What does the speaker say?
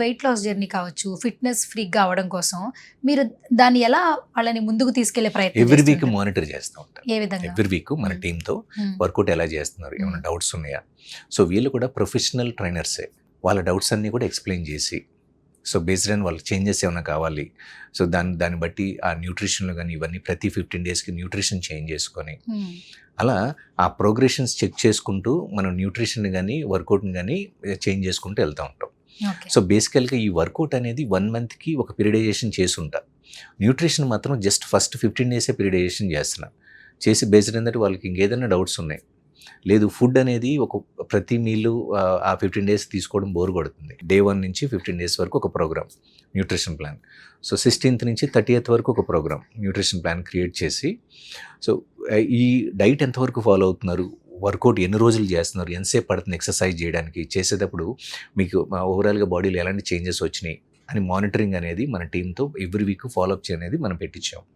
Wait loss journey కావచ్చు fitness ఫ్రీగా అవడం కోసం మీరు దాన్ని ఎలా వాళ్ళని ముందుకు తీసుకెళ్ళే ప్రయత్నం ఎవ్రీ వీక్? మానిటర్ చేస్తూ ఉంటాం ఏ విధంగా? ఎవ్రీ వీక్ మన. టీంతో వర్కౌట్ ఎలా చేస్తున్నారు? ఏమైనా. డౌట్స్ ఉన్నాయా? సో వీళ్ళు కూడా ప్రొఫెషనల్ ట్రైనర్సే. వాళ్ళ డౌట్స్ అన్నీ కూడా ఎక్స్ప్లెయిన్ చేసి సో బేస్డ్ ఆన్ వాళ్ళకి చేంజెస్ ఏమైనా కావాలి సో దాన్ని దాన్ని బట్టి ఆ న్యూట్రిషన్లో కానీ ఇవన్నీ ప్రతి ఫిఫ్టీన్ డేస్కి న్యూట్రిషన్ చేంజ్ చేసుకొని అలా ఆ ప్రోగ్రెషన్స్ చెక్ చేసుకుంటూ మనం న్యూట్రిషన్ కానీ వర్కౌట్ని కానీ చేంజ్ చేసుకుంటూ వెళ్తూ ఉంటాం. సో బేసికల్గా ఈ వర్కౌట్ అనేది వన్ మంత్కి ఒక పీరియడైజేషన్ చేసి న్యూట్రిషన్ మాత్రం జస్ట్ ఫస్ట్ ఫిఫ్టీన్ డేసే పీరియడైజేషన్ చేస్తున్నా. చేసి బేస్డ్ ఏంటంటే వాళ్ళకి ఇంకేదైనా డౌట్స్ ఉన్నాయి. లేదు ఫుడ్ అనేది ఒక ప్రతి మీలు ఆ ఫిఫ్టీన్ డేస్ తీసుకోవడం బోర్ కొడుతుంది. డే వన్ నుంచి ఫిఫ్టీన్ డేస్ వరకు ఒక program nutrition plan. So sixteenth నుంచి థర్టీయత్ వరకు ఒక ప్రోగ్రామ్ న్యూట్రిషన్ ప్లాన్ క్రియేట్ చేసి. సో ఈ డైట్ ఎంతవరకు ఫాలో అవుతున్నారు? వర్కౌట్ ఎన్ని రోజులు చేస్తున్నారు? ఎంతసేపు పడుతుంది ఎక్సర్సైజ్ చేయడానికి? చేసేటప్పుడు మీకు ఓవరాల్గా బాడీలో ఎలాంటి చేంజెస్ వచ్చినాయి? అని మానిటరింగ్ అనేది మన టీంతో ఎవ్రీ వీక్ ఫాలోఅప్ అనేది మనం పెట్టించాం.